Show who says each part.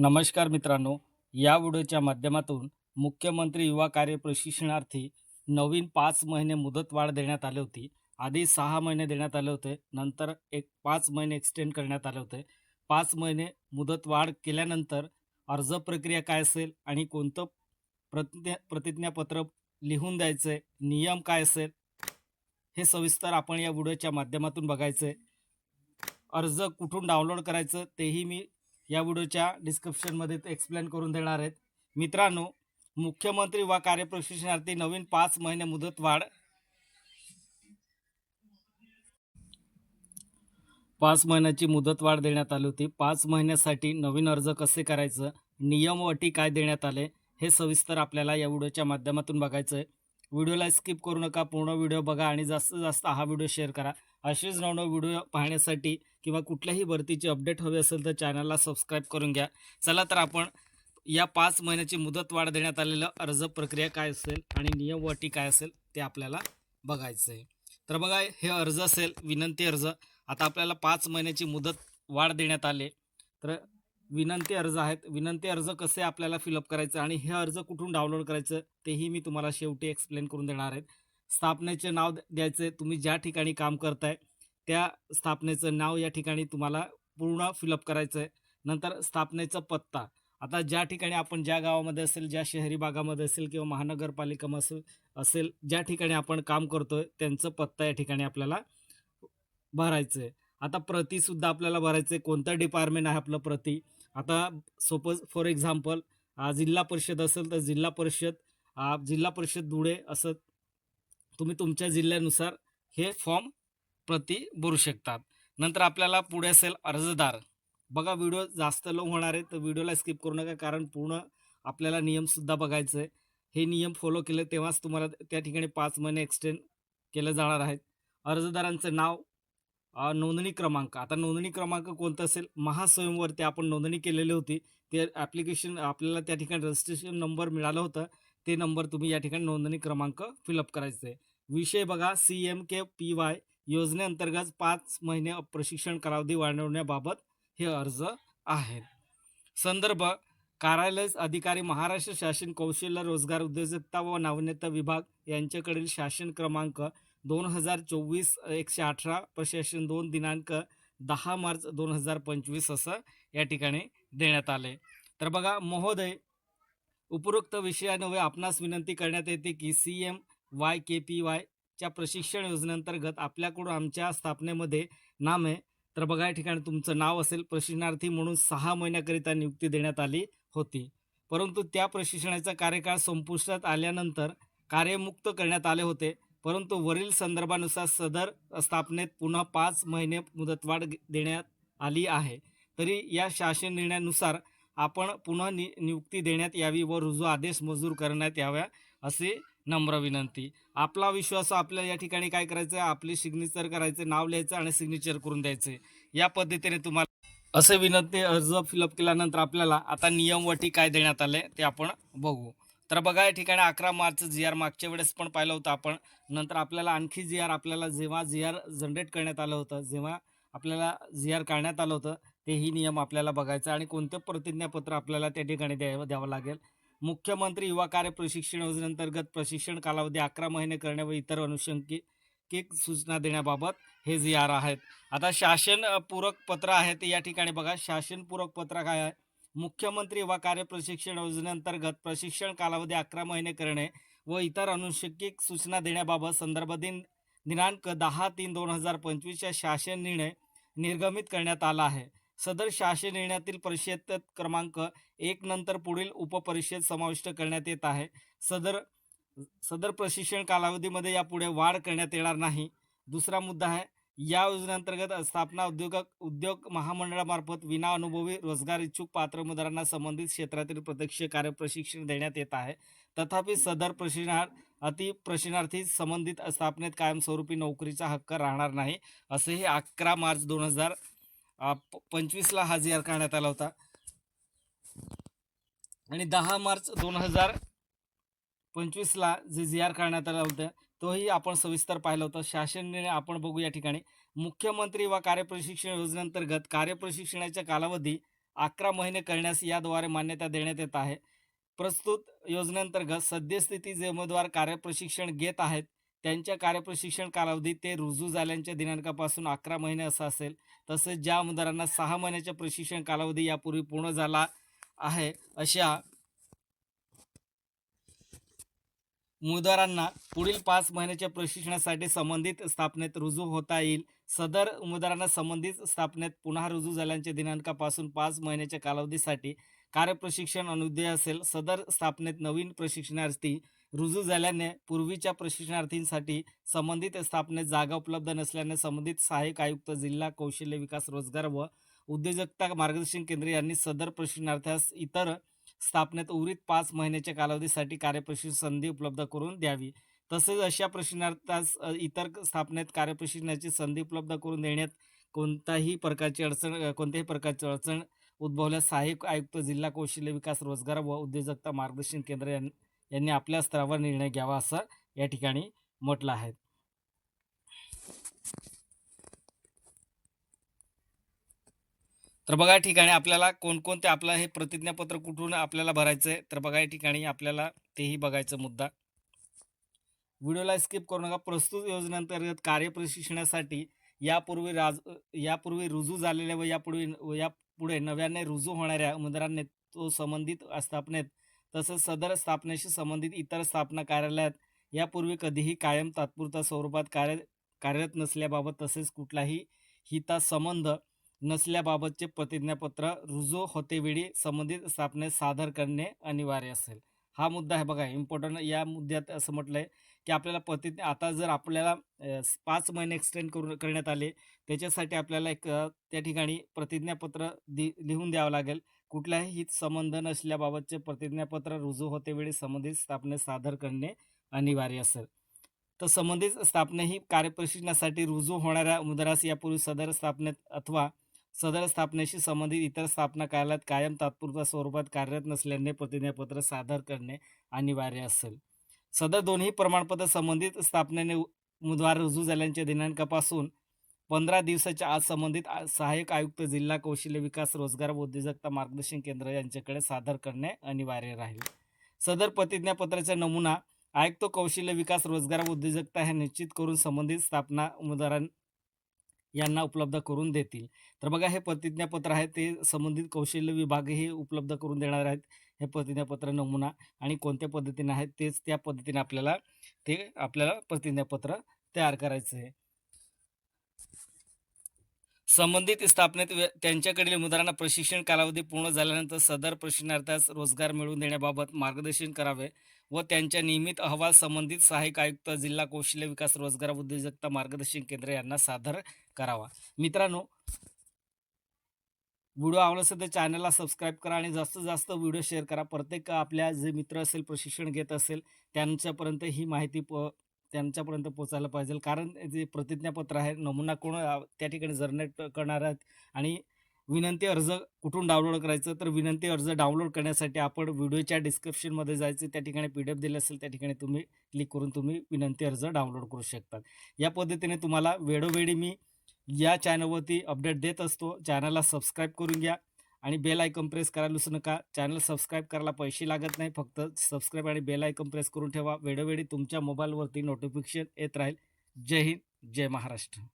Speaker 1: नमस्कार मित्रांनो या व्हिडिओच्या माध्यमातून मुख्यमंत्री युवा कार्य प्रशिक्षणार्थी नवीन पाच महिने मुदतवाढ देण्यात आली होती. आधी सहा महिने देण्यात आले होते नंतर एक पाच महिने एक्सटेंड करण्यात आले होते. पाच महिने मुदतवाढ केल्यानंतर अर्ज प्रक्रिया काय असेल आणि कोणतं प्रतिज्ञा प्रतिज्ञापत्र लिहून द्यायचं नियम काय असेल हे सविस्तर आपण या व्हिडिओच्या माध्यमातून बघायचं. आहे अर्ज कुठून डाउनलोड करायचं तेही मी या व्हिडिओच्या डिस्क्रिप्शनमध्ये एक्सप्लेन करून देणार आहेत. मित्रांनो मुख्यमंत्री व कार्यप्रशिक्षणार्थी नवीन पाच महिने मुदतवाढ पाच महिन्याची मुदतवाढ देण्यात आली होती. पाच महिन्यासाठी नवीन अर्ज कसे करायचं? नियम व अटी काय देण्यात आले? हे सविस्तर आपल्याला या व्हिडिओच्या माध्यमातून बघायचं आहे व्हिडिओला स्किप करू नका. पूर्ण व्हिडिओ बघा आणि जास्तीत जास्त हा व्हिडिओ शेअर करा. असेच नवनव व्हिडिओ पाहण्यासाठी किंवा कुठल्याही भरतीची अपडेट हवी असेल तर चॅनलला सबस्क्राईब करून घ्या. चला तर आपण या पाच महिन्याची मुदत वाढ देण्यात आलेलं अर्ज प्रक्रिया काय असेल आणि नियम व अटी काय असेल ते आपल्याला बघायचं आहे तर बघा हे अर्ज असेल विनंती अर्ज. आता आपल्याला पाच महिन्याची मुदत वाढ देण्यात आले. तर विनंती अर्ज आहेत. विनंती अर्ज कसे आपल्याला फिलअप करायचं आणि हे अर्ज कुठून डाउनलोड करायचं तेही मी तुम्हाला शेवटी एक्सप्लेन करून देणार आहेत स्थापनेचे नाव द- द्यायचे. तुम्ही ज्या ठिकाणी काम करताय त्या स्थापनेचं नाव या ठिकाणी तुम्हाला पूर्ण फिलअप करायचं आहे नंतर स्थापनेचा पत्ता. आता ज्या ठिकाणी आपण ज्या गावामध्ये असेल ज्या शहरी भागामध्ये असेल किंवा महानगरपालिका असेल असेल ज्या ठिकाणी आपण काम करतोय त्यांचं पत्ता या ठिकाणी आपल्याला भरायचं आहे आता प्रतीसुद्धा आपल्याला भरायचं आहे कोणतं डिपार्टमेंट आहे आपलं प्रती? आता सपोज फॉर एक्झाम्पल जिल्हा परिषद असेल तर जिल्हा परिषद जिल्हा परिषद धुळे असं तुम्ही तुमच्या जिल्ह्यानुसार हे फॉर्म प्रति भरू शकतात. नंतर आपल्याला पुढे असेल अर्जदार. बघा व्हिडिओ जास्त लो होणार आहे तर व्हिडिओला स्किप करू नका कारण पूर्ण आपल्याला नियमसुद्धा बघायचं आहे हे नियम फॉलो केले तेव्हाच तुम्हाला त्या ठिकाणी पाच महिने एक्सटेंड केलं जाणार आहेत. अर्जदारांचं नाव नोंदणी क्रमांक. आता नोंदणी क्रमांक कोणतं असेल? महास्वयंवरती आपण नोंदणी केलेली होती. ते ॲप्लिकेशन आपल्याला त्या ठिकाणी रजिस्ट्रेशन नंबर मिळालं होतं. ते नंबर तुम्ही या ठिकाणी नोंदणी क्रमांक फिलअप करायचं आहे विषय बघा C M K P Y योजनेअंतर्गत पाच महिने प्रशिक्षण कालावधी वाढवण्याबाबत हे अर्ज आहेत. संदर्भ कार्यालय अधिकारी महाराष्ट्र शासन कौशल्य रोजगार उद्योजकता व नाविन्यता विभाग यांच्याकडील शासन क्रमांक दोन हजार चोवीस एकशे अठरा प्रशासन दोन दिनांक दहा मार्च दोन हजार पंचवीस असं या ठिकाणी देण्यात आले. तर बघा महोदय उपरोक्त विषयान्वये आपणास विनंती करण्यात येते की C M Y K P वायच्या प्रशिक्षण योजनेअंतर्गत आपल्याकडून आमच्या स्थापनेमध्ये नाम आहे. तर बघा या ठिकाणी तुमचं नाव असेल प्रशिक्षणार्थी म्हणून सहा महिन्याकरिता नियुक्ती देण्यात आली होती. परंतु त्या प्रशिक्षणाचा कार्यकाळ संपुष्टात आल्यानंतर कार्यमुक्त करण्यात आले होते. परंतु वरील संदर्भानुसार सदर स्थापनेत पुन्हा पाच महिने मुदतवाढ देण्यात आली आहे. तरी या शासन निर्णयानुसार आपण पुन्हा नि नियुक्ती देण्यात यावी व रुजू आदेश मंजूर करण्यात याव्या असे नम्र विनंती. आपला विश्वास आपल्याला या ठिकाणी काय करायचं? आहे आपली सिग्नेचर करायचं नाव लिहायचं आणि सिग्नेचर करून द्यायचे. या पद्धतीने तुम्हाला असे विनंती अर्ज फिलअप केल्यानंतर आपल्याला आता नियम वटी काय देण्यात आले ते आपण बघू. तर बघा या ठिकाणी अकरा मार्च जी आर मागच्या वेळेस पण पाहिलं होतं आपण. नंतर आपल्याला आणखी जी आर आपल्याला जेव्हा जी आर जनरेट करण्यात आलं होतं जेव्हा आपल्याला जी आर काढण्यात आलं होतं तेही नियम आपल्याला बघायचं आणि कोणतं प्रतिज्ञापत्र आपल्याला त्या ठिकाणी द्यावं द्यावं लागेल. मुख्यमंत्री युवा कार्य प्रशिक्षण योजनेअंतर्गत प्रशिक्षण कालावधी अकरा महिने करणे व इतर अनुषंगिक सूचना देण्याबाबत हे जी आर आहेत. आता शासन पूरक पत्र आहे ते या ठिकाणी बघा. शासन पूरक पत्र काय आहे? मुख्यमंत्री युवा कार्य प्रशिक्षण योजनेअंतर्गत प्रशिक्षण कालावधी अकरा महिने करणे व इतर अनुषंगिक सूचना देण्याबाबत संदर्भ दिन दिनांक दहा तीन दोन हजार पंचवीसच्या शासन निर्णय निर्गमित करण्यात आला आहे. सदर शासन निर्णयातील परिषद क्रमांक एक नंतर पुढील उपपरिषद समाविष्ट करण्यात येत आहे. सदर सदर प्रशिक्षण कालावधीमध्ये यापुढे वाढ करण्यात येणार नाही. दुसरा मुद्दा आहे या योजनेअंतर्गत स्थापना उद्योग उद्योग महामंडळामार्फत विना अनुभवी रोजगार इच्छुक पात्र उमेदवारांना संबंधित क्षेत्रातील प्रत्यक्ष कार्य प्रशिक्षण देण्यात येत आहे. तथापि सदर प्रशिक्षणार्थ अति प्रशिक्षणार्थी संबंधित स्थापनेत कायमस्वरूपी नोकरीचा हक्क राहणार नाही असेही अकरा मार्च दोन हजार पंचवीसला हा जी आर काढण्यात आला होता. आणि दहा मार्च दोन हजार पंचवीसला जे जी आर काढण्यात आला होता तोही आपण सविस्तर पाहिलं होतं. शासनाने आपण बघू या ठिकाणी मुख्यमंत्री व कार्यप्रशिक्षण योजनेअंतर्गत कार्यप्रशिक्षणाच्या कालावधी अकरा महिने करण्यास याद्वारे मान्यता देण्यात येत आहे. प्रस्तुत योजनेअंतर्गत सद्यस्थिती जे उमेदवार कार्यप्रशिक्षण घेत आहेत. त्यांच्या कार्यप्रशिक्षण कालावधी ते रुजू झाल्याच्या दिनांकापासून अकरा महिने असा असेल. तसेच ज्या आमदारांना सहा महिन्याच्या प्रशिक्षण कालावधी यापूर्वी पूर्ण झाला आहे अशा उमेदवारांना पुढील पाच महिन्याच्या प्रशिक्षणासाठी संबंधित स्थापनेत रुजू होता येईल. सदर उमेदवारांना संबंधित स्थापनेत पुन्हा रुजू झाल्याच्या दिनांकापासून पाच महिन्याच्या कालावधीसाठी कार्यप्रशिक्षण अनुदेय असेल सदर स्थापनेत नवीन प्रशिक्षणार्थी रुजू झाल्याने पूर्वीच्या प्रशिक्षणार्थींसाठी संबंधित स्थापनेत जागा उपलब्ध नसल्याने संबंधित सहाय्यक आयुक्त जिल्हा कौशल्य विकास रोजगार व उद्योजकता मार्गदर्शन केंद्र यांनी सदर प्रशिक्षणार्थ्यास इतर स्थापनेत उर्वरित पाच महिन्याच्या कालावधीसाठी कार्यप्रशिक्षण संधी उपलब्ध करून द्यावी. तसेच अशा प्रशिक्षणार्थ्यास इतर स्थापनेत कार्यप्रशिक्षणाची संधी उपलब्ध करून देण्यात कोणताही प्रकारची अडचण कोणत्याही प्रकारची अडचण उद्भवल्या. सहाय्यक आयुक्त जिल्हा कौशल्य विकास रोजगार व उद्योजकता मार्गदर्शन केंद्र यां- यांनी आपल्या स्तरावर निर्णय घ्यावा असं या ठिकाणी म्हटलं आहे. तर बघा या ठिकाणी आपल्याला कोणकोणते आपलं हे प्रतिज्ञापत्र कुठून आपल्याला भरायचं आहे तर बघा या ठिकाणी आपल्याला तेही बघायचं मुद्दा. व्हिडिओला स्किप करू नका. प्रस्तुत योजनेअंतर्गत कार्यप्रशिक्षणासाठी यापूर्वी राज यापूर्वी रुजू झालेल्या व यापूर्वी व पुढे नव्याने रुजू होणाऱ्या उमेदवारांनी तो संबंधित स्थापनेत तसंच सदर स्थापनेशी संबंधित इतर स्थापना कार्यालयात यापूर्वी कधीही कायम तात्पुरता स्वरूपात कार्य कार्यरत नसल्याबाबत तसेच कुठलाही हितासंबंध नसल्याबाबतचे प्रतिज्ञापत्र रुजू होतेवेळी संबंधित स्थापनेत सादर करणे अनिवार्य असेल. हा मुद्दा आहे बघा इम्पॉर्टंट या मुद्द्यात असं म्हटलं आहे की आपल्याला पती आता जर आपल्याला पाच महिने एक्सटेंड करून करण्यात आले त्याच्यासाठी आपल्याला एक त्या ठिकाणी प्रतिज्ञापत्र दि लिहून द्यावं लागेल. कुठल्याही हित संबंध नसल्याबाबतचे प्रतिज्ञापत्र रुजू होतेवेळी संबंधित स्थापने सादर करणे अनिवार्य असेल. तर संबंधित स्थापने ही कार्यप्रशिक्षणासाठी रुजू होणाऱ्या उमेदवारास यापूर्वी सदर स्थापनेत अथवा सदर स्थापनेशी संबंधित इतर स्थापना कार्यालयात कायम तात्पुरत्या स्वरूपात कार्यरत नसल्याने प्रतिज्ञापत्र सादर करणे अनिवार्य असेल. सदर दोन्ही प्रमाणपत्र संबंधित स्थापनेने उमेदवार रुजू झाल्याच्या दिनांकापासून पंधरा दिवसाच्या आज संबंधित सहाय्यक आयुक्त जिल्हा कौशल्य विकास रोजगार व उद्योजकता मार्गदर्शन केंद्र यांच्याकडे सादर करणे अनिवार्य राहील. सदर प्रतिज्ञापत्राचा नमुना आयुक्त कौशल्य विकास रोजगार व उद्योजकता हे निश्चित करून संबंधित स्थापना उमेदवारां यांना उपलब्ध करून देतील. तर बघा हे प्रतिज्ञापत्र आहे ते संबंधित कौशल्य विभागही उपलब्ध करून देणार आहेत. हे प्रतिज्ञापत्र नमुना आणि कोणत्या पद्धतीने आहेत तेच त्या पद्धतीने आपल्याला ते आपल्याला प्रतिज्ञापत्र तयार करायचं आहे. संबंधित स्थापनेत व्य- त्यांच्याकडील उमेदवारांना प्रशिक्षण कालावधी पूर्ण झाल्यानंतर सदर प्रशिक्षणार्थास रोजगार मिळवून देण्याबाबत मार्गदर्शन करावे व त्यांच्या नियमित अहवाल संबंधित सहाय्यक आयुक्त जिल्हा कौशल्य विकास रोजगार उद्योजकता मार्गदर्शन केंद्र यांना सादर करावा. मित्रांनो व्हिडिओ आवडला असेल तर चॅनलला सबस्क्राईब करा आणि जास्तीत जास्त व्हिडिओ शेअर करा. प्रत्येक आपल्या जे मित्र असेल प्रशिक्षण घेत असेल त्यांच्यापर्यंत ही माहिती प त्यांच्यापर्यंत पोचायला पाहिजे. कारण जे प्रतिज्ञापत्र आहे नमुना कोण त्या ठिकाणी जनरेट करणार आहेत आणि विनंती अर्ज कुठून डाउनलोड करायचं तर विनंती अर्ज डाउनलोड करण्यासाठी आपण व्हिडिओच्या डिस्क्रिप्शनमध्ये जायचं. त्या ठिकाणी पी डी एफ दिले असेल त्या ठिकाणी तुम्ही क्लिक करून तुम्ही विनंती अर्ज डाउनलोड करू शकता. या पद्धतीने तुम्हाला वेळोवेळी मी या चॅनलवरती अपडेट देत असतो. चॅनलला सबस्क्राईब करून घ्या. आणि बेल आयकॉन प्रेस करायला विसरू नका. चॅनल सबस्क्राईब करायला पैसे लागत नाही. फक्त सबस्क्राईब आणि बेल आयकॉन प्रेस करून ठेवा. वेळोवेळी तुमच्या मोबाईलवरती नोटिफिकेशन येत राहील. जय हिंद. जय महाराष्ट्र.